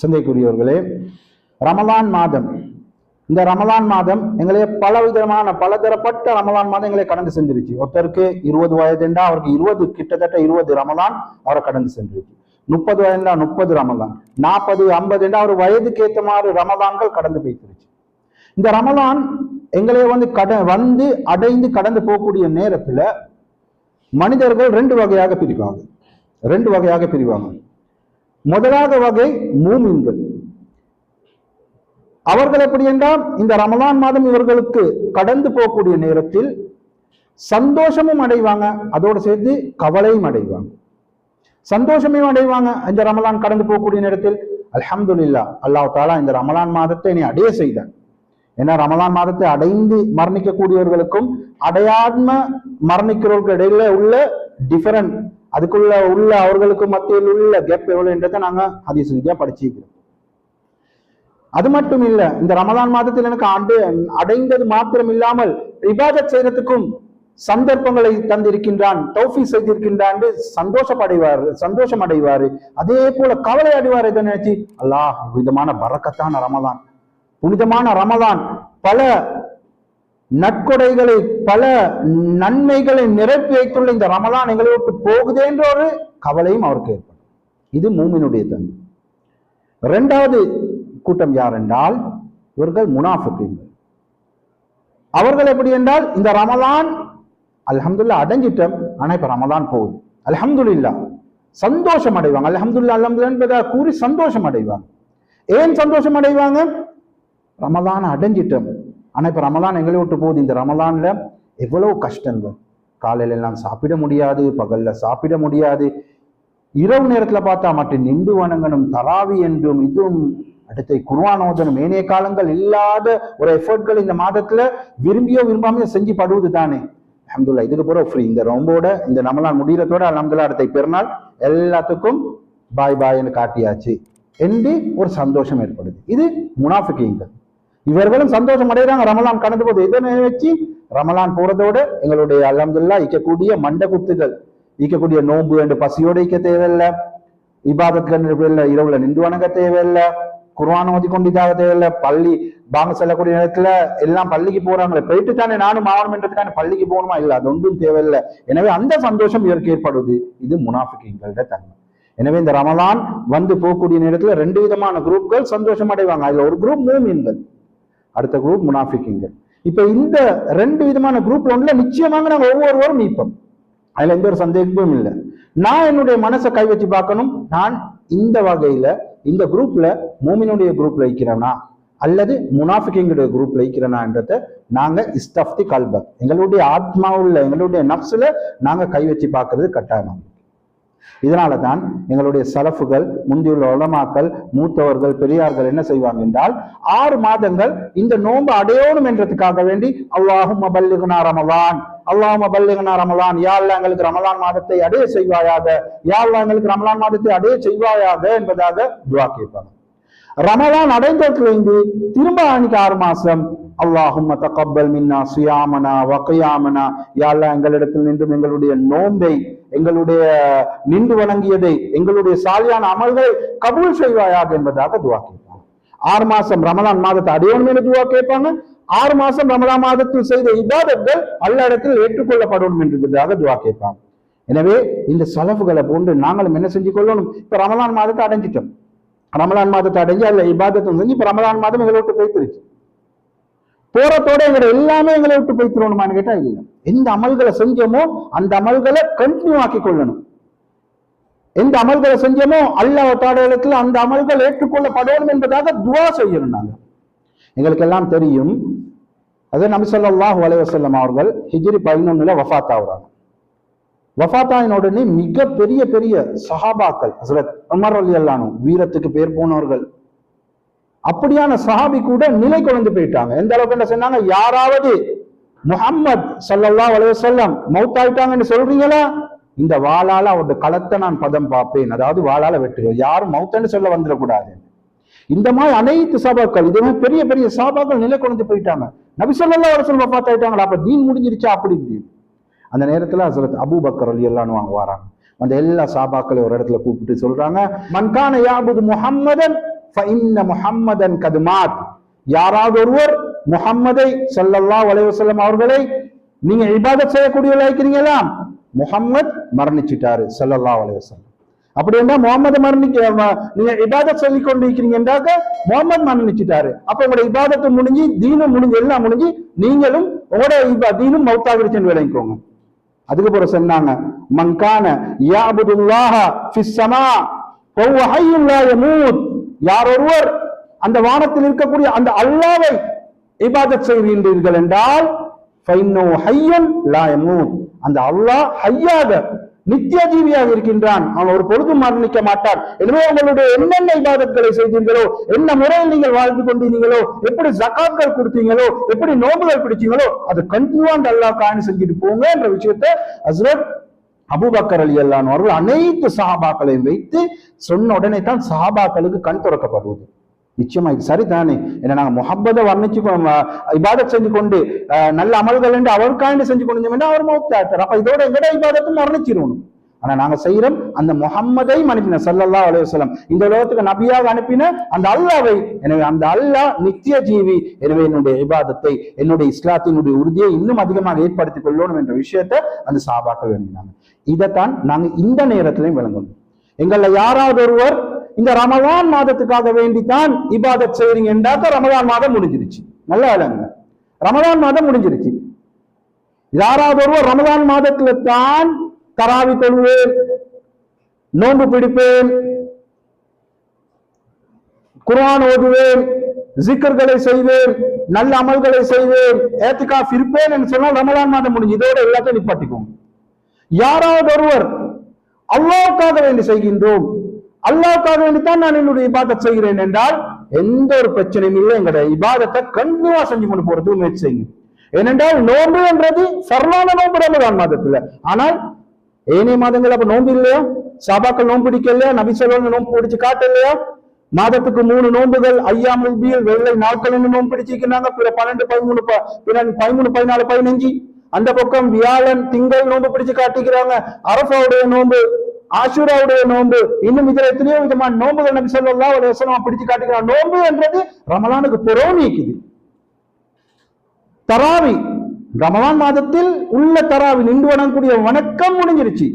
சிந்தைக்குரியவர்களே ரமலான் மாதம். இந்த ரமலான் மாதம் எங்களே பல விதமான பலதரப்பட்ட ரமலான் மாதம் எங்களை கடந்து சென்றுருச்சு. ஒருத்தருக்கு இருபது வயதுண்டா அவருக்கு இருபது கிட்டத்தட்ட இருபது ரமலான் அவரை கடந்து சென்றுருச்சு. முப்பது வயதுண்டா முப்பது ரமலான். நாற்பது ஐம்பதுண்டா அவர் வயதுக்கு ஏற்ற மாதிரி ரமலான்கள் கடந்து போய்த்திருச்சு. இந்த ரமலான் எங்களை வந்து கட வந்து அடைந்து கடந்து போகக்கூடிய நேரத்தில் மனிதர்கள் ரெண்டு வகையாக பிரிவாங்க. ரெண்டு வகையாக பிரிவாங்க. முதலாவது வகை மூமின்கள். அவர்கள் எப்படி என்றால் இந்த ரமலான் மாதம் இவர்களுக்கு கடந்து போகக்கூடிய நேரத்தில் சந்தோஷமும் அடைவாங்க அதோடு சேர்த்து கவலையும் அடைவாங்க. சந்தோஷமையும் அடைவாங்க இந்த ரமலான் கடந்து போகக்கூடிய நேரத்தில். அல்ஹம்துலில்லா அல்லாஹ் தாலா இந்த ரமலான் மாதத்தை நீ அடைய செய்தான் ஏன்னா ரமலான் மாதத்தை அடைந்து மரணிக்கக்கூடியவர்களுக்கும் அடையாம மரணிக்கிறவர்களுக்கு இடையில உள்ள டிஃபரண்ட் அதுக்குள்ள உள்ள அவர்களுக்கு மத்தியில் உள்ள கேப் எவ்வளவு என்றதை நாங்க ஹதீஸ் ரீதியா படிச்சிருக்கிறோம். அது மட்டும் இல்ல இந்த ரமதான் மாதத்தில் எனக்கு அடு அடைந்தது மாத்திரம் இல்லாமல் இபாதத் செய்யறதுக்கும் சந்தர்ப்பங்களை தந்திருக்கின்றான் தௌஃபி செய்திருக்கின்றான் என்று சந்தோஷப்படைவார் சந்தோஷம் அடைவாரு அதே போல கவலை அடைவார் இதை நினைச்சு? அல்லாஹ் விதமான பறக்கத்தான ரமதான். புனிதமான ரமதான். பல நற்கொடைகளை பல நன்மைகளை நிரப்பி வைத்துள்ள இந்த ரமலான் எங்களை விட்டு போகுதே என்ற ஒரு கவலையும் அவருக்கு ஏற்படும். இது மூமினுடைய தன்மை. இரண்டாவது கூட்டம் யார் என்றால் இவர்கள் முனாஃபிக்குங்கள் அவர்கள் எப்படி என்றால் இந்த ரமலான் அல்ஹம்துல்லா அடைஞ்சிட்டோம் ஆனா இப்ப ரமலான் போகுது. அல்ஹம்துலில்லா சந்தோஷம் அடைவாங்க. அல்ஹம்துல்லா அலமதுல்லா என்பதை கூறி சந்தோஷம் அடைவாங்க. ஏன் சந்தோஷம் அடைவாங்க? ரமலான் அடைஞ்சிட்டோம் ஆனால் இப்போ ரமலான் எங்களை விட்டு போகுது. இந்த ரமலானில் எவ்வளோ கஷ்டங்கள். காலையில எல்லாம் சாப்பிட முடியாது பகலில் சாப்பிட முடியாது. இரவு நேரத்தில் பார்த்தா மட்டும் நின்று வணங்கணும் தராவி என்றும் இதுவும் அடுத்த குருவானோதனும் ஏனைய காலங்கள் இல்லாத ஒரு எஃபர்ட்கள் இந்த மாதத்துல விரும்பியோ விரும்பாமையோ செஞ்சு படுவது தானே. அஹமதுல்லா இதுக்கு பிறகு ஃப்ரீ இந்த ரொம்போட இந்த நம்மளால் முடிகிறதோட அலமதுல்லா அடுத்த பெருநாள் எல்லாத்துக்கும் பாய் பாய்னு காட்டியாச்சு. என்று ஒரு சந்தோஷம் ஏற்படுது. இது முனாஃபிக்கிங்கள் இவர்களும் சந்தோஷம் அடைகிறாங்க ரமலான் கடந்து போது இதனை வச்சு ரமலான் போறதோட எங்களுடைய அலமதுல்லா இக்கக்கூடிய மண்ட குத்துகள் இக்கக்கூடிய நோன்பு என்று பசியோடு இக்க தேவையில்லை. இபாதத்துக்கு இரவுல நின்று வணங்க தேவையில்லை. குர்ஆன் ஓதி கொண்டிதாக தேவையில்லை. பள்ளி பாங்க செல்லக்கூடிய நேரத்துல எல்லாம் பள்ளிக்கு போறாங்களே. போயிட்டு தானே நானும் ஆவணம் என்றதுக்கான பள்ளிக்கு போகணுமா? இல்லை அது ஒன்றும் தேவையில்லை. எனவே அந்த சந்தோஷம் இவருக்கு ஏற்படுது. இது முனாஃபிக்கிங்களோட தன்மை. எனவே இந்த ரமலான் வந்து போகக்கூடிய நேரத்துல ரெண்டு விதமான குரூப்கள் சந்தோஷம் அடைவாங்க அதுல ஒரு குரூப் மூமின்கள். அடுத்த குரூப் முனாஃபிக்குங்கள் இப்ப இந்த ரெண்டு விதமான குரூப் ஒன்றுல நிச்சயமாக நாங்கள் ஒவ்வொருவரும் நீப்போம் அதுல எந்த ஒரு சந்தேகமும் இல்லை. நான் என்னுடைய மனசை கை வச்சு பார்க்கணும். நான் இந்த வகையில இந்த குரூப்ல மூமினுடைய குரூப்ல இருக்கிறேனா? அல்லது முனாஃபிக்கிங்களுடைய குரூப்ல இருக்கிறேனான்றத நாங்க இஸ்தப்தி கல்ப எங்களுடைய ஆத்மாவுள்ள எங்களுடைய நப்சுல நாங்க கை வச்சு பார்க்கறது கட்டாயம் இதனால தான் எங்களுடைய சலஃபுகள் முந்தியுள்ள உலமாக்கள் மூத்தவர்கள் பெரியார்கள் என்ன செய்வாங்க என்றால் ஆறு மாதங்கள் இந்த நோன்பு அடையணும் என்றதுக்காக வேண்டி அல்லாஹும் மபல்லுகுனா ரமலான் அல்லாஹும் மபல்லுகுனா ரமலான் யாழ்ல எங்களுக்கு ரமலான் மாதத்தை அடைய செய்வாயாக யாழ்ல எங்களுக்கு ரமலான் மாதத்தை அடைய செய்வாயாக என்பதாக துவா கேட்பாங்க. ரமலான் அடைந்ததிலிருந்து திரும்ப அன்னைக்கு ஆறு மாசம் அல்லாஹும் தக்கப்பல் மின்னா சுயாமனா வகையாமனா. யாழ்லா எங்களிடத்தில் நின்றும் எங்களுடைய நோன்பை எங்களுடைய நின்று வணங்கியதை எங்களுடைய சாலியான அமல்களை கபூல் செய்வாயாக என்பதாக துவா கேட்பாங்க. ஆறு மாசம் ரமலான் மாதத்தை அடையணும் என்று துவா கேட்பாங்க? ஆறு மாசம் ரமலான் மாதத்தில் செய்த இபாதங்கள் அல்ல இடத்தில் ஏற்றுக்கொள்ளப்படணும் என்பதாக துவா கேட்பாங்க. எனவே இந்த செலவுகளை போன்று நாங்களும் என்ன செஞ்சு கொள்ளணும்? இப்ப ரமலான் மாதத்தை அடைஞ்சிட்டோம். ரமலான் மாதத்தை அடைஞ்சு அதுல இபாதத்தை செஞ்சு இப்ப ரமலான் மாதம் எங்களை விட்டு போய்த்திருச்சு. போறதோட எங்களை எல்லாமே எங்களை விட்டு போய்த்திரணுமான்னு கேட்டா இல்லை. எந்த அமல்களை செஞ்சோமோ அந்த அமல்களை கண்டினியூ ஆக்கி கொள்ளணும். எந்த அமல்களை செஞ்சோமோ அல்லாஹ் தாடகத்தில் அந்த அமல்கள் ஏற்றுக்கொள்ளப்படணும் என்பதாக துவா செய்யணும் நாங்க. எங்களுக்கு எல்லாம் தெரியும். அது நபி அலைவசல்லம் அவர்கள் ஹிஜிரி பதினொன்னுல வஃத் ஆகுறாங்க. வஃபாத்தாயின் உடனே மிக பெரிய பெரிய சஹாபாக்கள் ஹசரத் உமர் அலி அல்லானு வீரத்துக்கு பேர் போனவர்கள். அப்படியான சஹாபி கூட நிலை குழந்து போயிட்டாங்க. எந்த அளவுக்கு என்ன சொன்னாங்க? யாராவது முஹம்மத் ஸல்லல்லாஹு அலைஹி செல்லம் மௌத்தாயிட்டாங்கன்னு சொல்றீங்களா? இந்த வாளால அவருடைய களத்தை நான் பதம் பார்ப்பேன். அதாவது வாளால வெட்டுவேன். யாரும் மௌத்தன்னு சொல்ல வந்துடக்கூடாது. இந்த மாதிரி அனைத்து சபாக்கள் இது மாதிரி பெரிய பெரிய சபாக்கள் நிலை குழந்து போயிட்டாங்க. நபி ஸல்லல்லாஹு அலைஹி வஸல்லம் அப்ப தீன் முடிஞ்சிருச்சா? அப்படி இப்படி அந்த நேரத்துல ஹசரத் அபூபக்கர் அலி எல்லாம் வாங்க வராங்க. அந்த எல்லா சாபாக்களையும் ஒரு இடத்துல கூப்பிட்டு சொல்றாங்க மன்கான யாபுது முஹம்மதன் முஹம்மதன் கதுமாத் யாராவது ஒருவர் முஹம்மதை சல்லல்லா வலைவசல்லம் அவர்களை நீங்க இபாதத் செய்யக்கூடியவர்களா இருக்கிறீங்களா முஹம்மத் மரணிச்சிட்டாரு சல்லல்லா வலைவசல்லம் அப்படி என்ன முகமது மரணிக்க நீங்க இபாதத் சொல்லி கொண்டு இருக்கிறீங்கன்றாக்க முகமது மரணிச்சிட்டாரு. அப்ப உங்களோட இபாதத்தை முடிஞ்சு தீனும் முடிஞ்சு எல்லாம் முடிஞ்சு நீங்களும் உங்களோட இபா- தீனும் மௌத்தாகிடுச்சுன்னு விளங்கிக்கோங்க. அதுக்கப்புறம் சொன்னாங்க மங்கான யாபுதுல்லாஹ ஃபிஸ்ஸமா ஸமா ஃபஹுவ ஹய்யுன் லா யமூத். யார் ஒருவர் அந்த வானத்தில் இருக்கக்கூடிய அந்த அல்லாவை இபாதத் செய்கின்றீர்கள் என்றால் ஃபைன்னோ ஹய்யன் லா யமூத். அந்த அல்லாஹ் ஹய்யாக நித்திய ஜீவியாக இருக்கின்றான். அவன் ஒரு பொழுதும் மரணிக்க மாட்டான். எனவே உங்களுடைய என்னென்ன இபாதத்களை செய்தீர்களோ என்ன முறையில் நீங்கள் வாழ்ந்து கொண்டீங்களோ எப்படி ஜக்காக்கள் கொடுத்தீங்களோ எப்படி நோம்புகள் பிடிச்சீங்களோ அது கண்டினியூவா அந்த அல்லா காணி செஞ்சுட்டு போங்க என்ற விஷயத்தை ஹசரத் அபூபக்கர் அலி அல்லான் அவர்கள் அனைத்து சஹாபாக்களையும் வைத்து சொன்ன உடனே தான் சஹாபாக்களுக்கு கண் திறக்கப்படுவது நிச்சயமா இது சரிதானே? ஏன்னா நாங்க முகப்பதை வர்ணிச்சு கொ- இபாதத் செஞ்சு கொண்டு அஹ், நல்ல அமல்கள் என்று அவருக்காண்டி செஞ்சு கொண்டு அவர் மௌத்தாட்டார் அப்ப இதோட எங்கட இபாதத்தும் மரணிச்சிருவணும் ஆனா நாங்க செய்யறோம் அந்த முகம்மதை அனுப்பின சல்லல்லா அலுவலம் இந்த உலகத்துக்கு நபியாக அனுப்பின அந்த அல்லாவை. எனவே அந்த அல்லாஹ் நித்திய ஜீவி எனவே என்னுடைய விவாதத்தை என்னுடைய இஸ்லாத்தினுடைய உறுதியை இன்னும் அதிகமாக ஏற்படுத்திக் கொள்ளணும் என்ற விஷயத்தை அந்த சாபாக்க வேண்டினாங்க. இதைத்தான் நாங்க இந்த நேரத்திலையும் விளங்கணும். எங்கள்ல யாராவது ஒருவர் இந்த ரமதான் மாதத்துக்காக வேண்டித்தான் இபாதத் செய்றீங்க என்றாக்க ரமதான் மாதம் முடிஞ்சிருச்சு. நல்லா வேலைங்க. ரமதான் மாதம் முடிஞ்சிருச்சு. யாராவது ஒருவர் ரமதான் மாதத்துல தான் தராவி தொழுவேன் நோன்பு பிடிப்பேன் குரான் ஓதுவேன் ஜிக்கர்களை செய்வேன் நல்ல அமல்களை செய்வேன் ஏத்துக்கா இருப்பேன் என்று சொன்னால் ரமலான் மாதம் முடிஞ்சு இதோட எல்லாத்தையும் நிப்பாட்டிக்கோங்க. யாராவது ஒருவர் அல்லாவுக்காக வேண்டி செய்கின்றோம் அல்லாவுக்காக வேண்டித்தான் நான் என்னுடைய இபாதத்தை செய்கிறேன் என்றால் எந்த ஒரு பிரச்சனையும் இல்லை எங்களுடைய இபாதத்தை கண்டிப்பா செஞ்சு கொண்டு போறதுக்கு முயற்சி செய்யும் ஏனென்றால் நோன்பு என்றது சரளான நோன்பு ரமதான் மாதத்துல. ஆனால் ஏனைய மாதங்கள் அப்ப நோன்பு இல்லையா? சாபாக்கள் நோன்பு பிடிக்கலையா? நபி சொல்லுவாங்க நோன்பு பிடிச்சு காட்டலையா? மாதத்துக்கு மூணு நோன்புகள் ஐயாமல் பீல் வெள்ளை நாட்கள் நோன்பு பிடிச்சிருக்கிறாங்க. பிற பன்னெண்டு பதிமூணு பதிமூணு பதினாலு பதினஞ்சு. அந்த பக்கம் வியாழன் திங்கள் நோன்பு பிடிச்சு காட்டிக்கிறாங்க. அரபாவுடைய நோன்பு ஆசூராவுடைய நோன்பு. இன்னும் இதுல எத்தனையோ விதமான நோன்புகள் நபி சொல்லலாம் ஒரு வஸல்லம் பிடிச்சு காட்டுகிறான் நோன்பு என்றது ரமலானுக்கு புறவு நீக்குது தராவி. ரமலான் மாதத்தில் உள்ள தராவி நின்று வணங்கக்கூடிய வணக்கம் முடிஞ்சிருச்சு.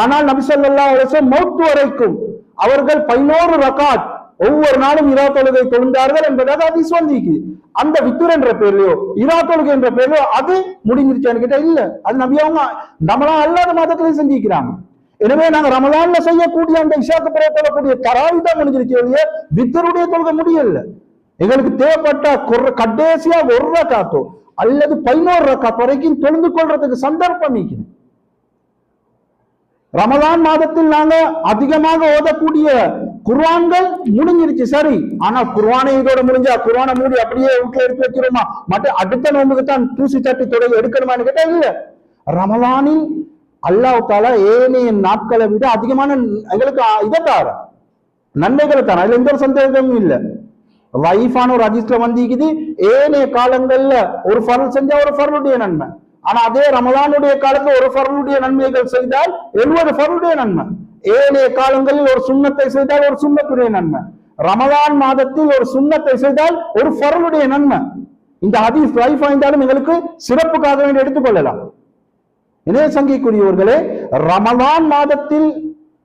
ஆனால் நபி ஸல்லல்லாஹு வருஷம் மௌத்து வரைக்கும் அவர்கள் பதினோரு ரகாத் ஒவ்வொரு நாளும் இரா தொழுகை தொழுந்தார்கள் என்பதாக ஹதீஸ் வந்திருக்கு அந்த வித்துர் என்ற பேர்லயோ இரா தொழுகை என்ற பேர்லயோ அது முடிஞ்சிருச்சான்னு கேட்டா இல்ல. அது நபி அவங்க நம்மளா அல்லாத மாதத்திலையும் சந்திக்கிறாங்க எனவே நாங்க ரமலான்ல செய்யக்கூடிய அந்த இஷாக்கு பிறகு தொழக்கூடிய தராவி தான் முடிஞ்சிருச்சு ஒழிய வித்தருடைய தொழுக முடியல. எங்களுக்கு தேவைப்பட்ட கடைசியா ஒரு ரக்காத்தோ அல்லது பதினோரு ரக்காத் வரைக்கும் தொழுந்து கொள்றதுக்கு சந்தர்ப்பம் நீக்குது ரமலான் மாதத்தில் நாங்க அதிகமாக ஓதக்கூடிய குர்வான்கள் முடிஞ்சிருச்சு சரி. ஆனா குர்வானை இதோட முடிஞ்சா குர்வானை மூடி அப்படியே வீட்டுல எடுத்து வைக்கிறோமா மற்ற அடுத்த நோம்புக்கு தான் தூசி தட்டி தொடங்கி எடுக்கணுமான்னு கேட்டா இல்ல. ரமலானின் அல்லாஹ் தாலா ஏனைய நாட்களை விட அதிகமான எங்களுக்கு இதை தார நன்மைகளை தர அதுல எந்த ஒரு சந்தேகமும் இல்ல. வைஃபான ஒரு அதிர்ஷ்ட வந்திக்குது ஏனைய காலங்கள்ல ஒரு ஃபரல் செஞ்சா ஒரு ஃபரலுடைய நன்மை. ஆனா அதே ரமலானுடைய காலத்துல ஒரு ஃபரலுடைய நன்மைகள் செய்தால் எழுபது ஃபரலுடைய நன்மை. ஏனைய காலங்களில் ஒரு சுண்ணத்தை செய்தால் ஒரு சுண்ணத்துடைய நன்மை. ரமலான் மாதத்தில் ஒரு சுண்ணத்தை செய்தால் ஒரு ஃபரலுடைய நன்மை. இந்த ஹதீஸ் வைஃப் வாய்ந்தாலும் எங்களுக்கு சிறப்புக்காக வேண்டி எடுத்துக்கொள்ளலாம். இணைய சங்கிக்குரியவர்களே ரமலான் மாதத்தில்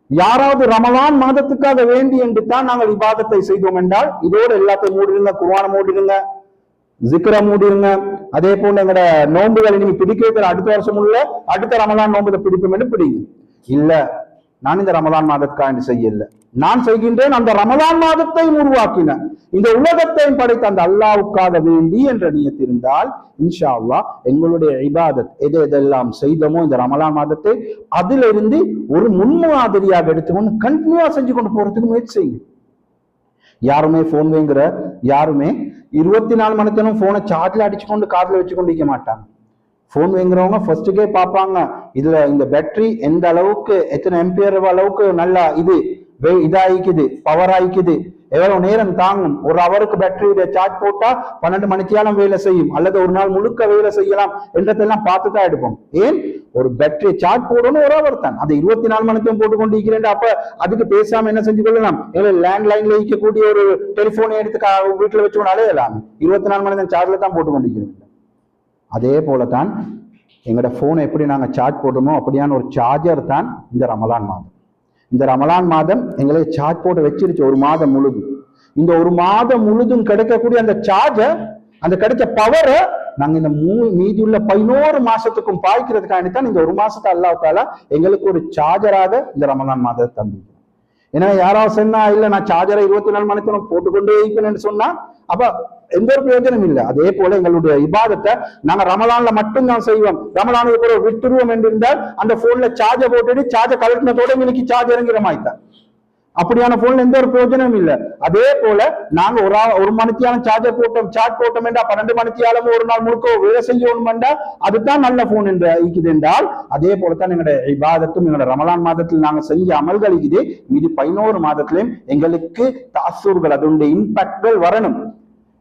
யாராவது ரமலான் மாதத்துக்காக வேண்டி என்று தான் நாங்கள் இபாதத்தை செய்தோம் என்றால் இதோட எல்லாத்தையும் மூடிடுங்க குர்ஆனை மூடிடுங்க ஜிக்ர மூடிடுங்க. அதே போல எங்கட நோன்புகளை நீங்க பிடிக்க வைக்கிற அடுத்த வருஷம் உள்ள அடுத்த ரமலான் நோன்புல பிடிப்போம் என்று பிடிங்க. இல்ல நான் இந்த ரமலான் மாதத்துக்காக செய்யல. நான் செய்கின்றேன் அந்த ரமலான் மாதத்தையும் உருவாக்கின. இந்த உலகத்தையும் படைத்த அந்த அல்லாவுக்காக வேண்டி என்ற நியத்திருந்தால் இன்ஷா அல்லாஹ் எங்களுடைய இபாதத் எது எதெல்லாம் செய்தோமோ இந்த ரமலான் மாதத்தை அதிலிருந்து ஒரு முன்மாதிரியாக எடுத்துக்கொண்டு கண்டினியூவா செஞ்சு கொண்டு போறதுக்கு முயற்சி செய்யும் யாருமே போன் வேங்குற யாருமே இருபத்தி நாலு மணி நேரம் போனை சார்ஜ்ல அடிச்சுக்கொண்டு கொண்டு வச்சுக்கொண்டு வச்சு இருக்க மாட்டாங்க. போன் வாங்குறவங்க ஃபர்ஸ்ட்டுக்கே பார்ப்பாங்க இதுல இந்த பேட்டரி எந்த அளவுக்கு எத்தனை எம்பியர் அளவுக்கு நல்லா இது இதாயிக்குது பவர் ஆயிக்குது எவ்வளவு நேரம் தாங்கும்? ஒரு அவருக்கு பேட்டரி சார்ஜ் போட்டா பன்னெண்டு மணித்தியாலம் வேலை செய்யும். அல்லது ஒரு நாள் முழுக்க வேலை செய்யலாம் என்றதெல்லாம் பார்த்து தான் எடுப்போம். ஏன்? ஒரு பேட்டரி சார்ஜ் போடணும் ஒரு அவர் தான். அது இருபத்தி நாலு மணிக்கும் போட்டு கொண்டு இருக்கிறேன் அப்ப அதுக்கு பேசாம என்ன செஞ்சு கொள்ளலாம்? லேண்ட் லைன்ல இருக்கக்கூடிய ஒரு டெலிபோனை எடுத்து கா- வீட்டுல வச்சு கொண்டு இருபத்தி நாலு மணி நேரம் சார்ஜ்ல தான் போட்டு கொண்டிருக்கிறோம். அதே போலதான் எங்களோட போனை எப்படி நாங்க சார்ஜ் போடுறோமோ அப்படியான ஒரு சார்ஜர் தான் இந்த ரமலான் மாதம். இந்த ரமலான் மாதம் எங்களை சார்ஜ் போட்டு வச்சிருச்சு ஒரு மாதம் முழுதும். இந்த ஒரு மாதம் முழுதும் கிடைக்கக்கூடிய அந்த சார்ஜர் அந்த கிடைச்ச பவரை நாங்க இந்த மூ மீதி உள்ள பதினோரு மாசத்துக்கும் பாய்க்கிறதுக்காண்டி தான் இந்த ஒரு மாசத்தை அல்லாஹ் எங்களுக்கு ஒரு சார்ஜராக இந்த ரமலான் மாதத்தை தந்து ஏன்னா யாராவது சொன்னா இல்ல நான் சார்ஜரை இருபத்தி நாலு மணி நேரம் போட்டுக்கொண்டே இருக்கணும்னு சொன்னா அப்ப எந்த ஒரு பிரயோஜனம் இல்லை. அதே போல எங்களுடைய இபாதத்தை நாங்க ரமலான்ல மட்டும்தான் செய்வோம். ரமலானுக்கு கூட விட்டுருவோம் என்றிருந்தால் அந்த போன்ல சார்ஜர் போட்டுட்டு சார்ஜர் கலட்டினதோட இன்னைக்கு சார்ஜ் இறங்கிற மாய்த்தான் அப்படியான போன்ல எந்த ஒரு பிரயோஜனமும் இல்ல. அதே போல நாங்க ஒரு ஆ- ஒரு மணித்தியாலம் சார்ஜர் போட்டோம் சார்ஜ் போட்டோம் என்றா பன்னெண்டு மணித்தியாலம் ஒரு நாள் முழுக்க வேலை செய்யணும் என்றா அதுதான் நல்ல போன் என்று இருக்குது என்றால் அதே போலத்தான் எங்களுடைய இபாதத்தும் எங்களுடைய ரமலான் மாதத்தில் நாங்க செஞ்ச அமல்கள் இருக்குது. மீதி பதினோரு மாதத்திலையும் எங்களுக்கு தாசூர்கள் அதனுடைய இம்பாக்ட்கள் வரணும்.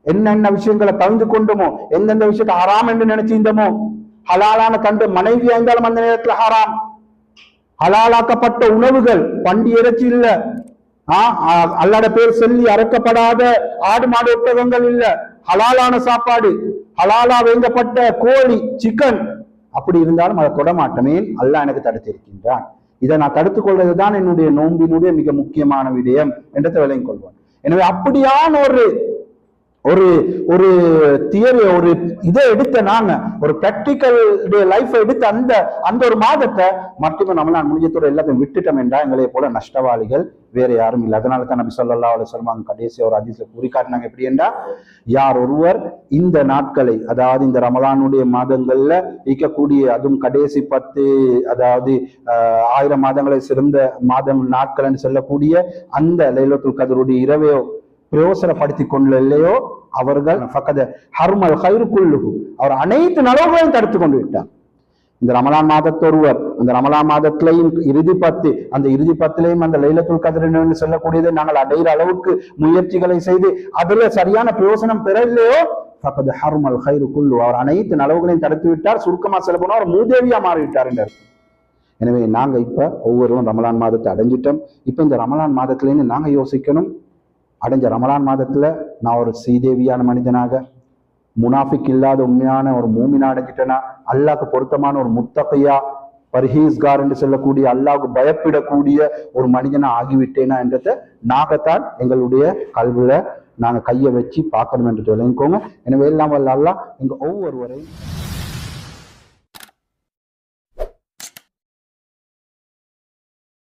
என்னென்ன விஷயங்களை தவிந்து கொண்டோமோ எந்தெந்த விஷயத்தை ஹராம் என்று நினைச்சிருந்தோமோ ஹலாலான கண்டு மனைவி இருந்தாலும் அந்த நேரத்துல ஹராம். ஹலாலாக்கப்பட்ட உணவுகள் பண்டி இறைச்சி இல்ல. ஆ, அல்லாட பேர் சொல்லி அறக்கப்படாத ஆடு மாடு ஒட்டகங்கள் இல்ல. ஹலாலான சாப்பாடு ஹலாலா வேங்கப்பட்ட கோழி சிக்கன் அப்படி இருந்தாலும் அதை தொடமாட்டமே அல்லாஹ் எனக்கு தடுத்திருக்கின்றான். இதை நான் தடுத்துக் கொள்வதுதான் என்னுடைய நோம்பினுடைய மிக முக்கியமான விடயம் என்றதை விளங்கிக் கொள்வான் எனவே அப்படியான ஒரு ஒரு ஒரு தியரி ஒரு இதை எடுத்த நாங்க ஒரு பிராக்டிக்கல் லைஃப் எடுத்த அந்த அந்த ஒரு மாதத்தை மட்டுமே நம்மளால முடிஞ்சத்தோட எல்லாத்தையும் விட்டுட்டோம் என்றா எங்களை போல நஷ்டவாளிகள் வேற யாரும் இல்லை. அதனால தான் நபி சொல்லா அலி சொல்லுவாங்க கடைசி ஒரு அதிசய கூறி காட்டினாங்க. எப்படி என்றா யார் ஒருவர் இந்த நாட்களை அதாவது இந்த ரமலானுடைய மாதங்கள்ல இருக்கக்கூடிய அதுவும் கடைசி பத்து அதாவது ஆஹ், ஆயிரம் மாதங்களை சிறந்த மாதம் நாட்கள் என்று சொல்லக்கூடிய அந்த லைலத்துல் கதருடைய இரவையோ பிரயோசனப்படுத்தி கொள்ளலையோ அவர்கள் ஃபக்கத ஹர்மல் ஹைரு குள்ளுகு அவர் அனைத்து நலவுகளையும் தடுத்து கொண்டு விட்டார் இந்த ரமலான் மாதத்தொருவர் அந்த ரமலான் மாதத்திலையும் இறுதி பத்து அந்த இறுதி பத்திலையும் அந்த லைலத்துல் கதிர் சொல்லக்கூடியதை நாங்கள் அடைகிற அளவுக்கு முயற்சிகளை செய்து அதுல சரியான பிரயோசனம் பெறலையோ? ஃபக்கத ஹர்மல் ஹைரு குல்லு அவர் அனைத்து நலவுகளையும் தடுத்து விட்டார் சுருக்கமா சொல்ல போனா அவர் மூதேவியா மாறிவிட்டார் என்று எனவே நாங்க இப்ப ஒவ்வொருவரும் ரமலான் மாதத்தை அடைஞ்சிட்டோம். இப்ப இந்த ரமலான் மாதத்துலேருந்து நாங்க யோசிக்கணும். அடைஞ்ச ரமலான் மாதத்தில் நான் ஒரு ஸ்ரீதேவியான மனிதனாக முனாஃபிக் இல்லாத உண்மையான ஒரு மூமினா அடைஞ்சிட்டேன்னா அல்லாஹ்க்கு பொருத்தமான ஒரு முத்தகையா பர்ஹீஸ்கார் என்று சொல்லக்கூடிய அல்லாவுக்கு பயப்படக்கூடிய ஒரு மனிதனா ஆகிவிட்டேனா என்றதை நாகத்தான் எங்களுடைய கல்வியில நாங்கள் கையை வச்சு பார்க்கணும் என்று விளங்கிக்கோங்க எனவே எல்லாம் வல்ல அல்லாஹ் எங்க ஒவ்வொருவரையும்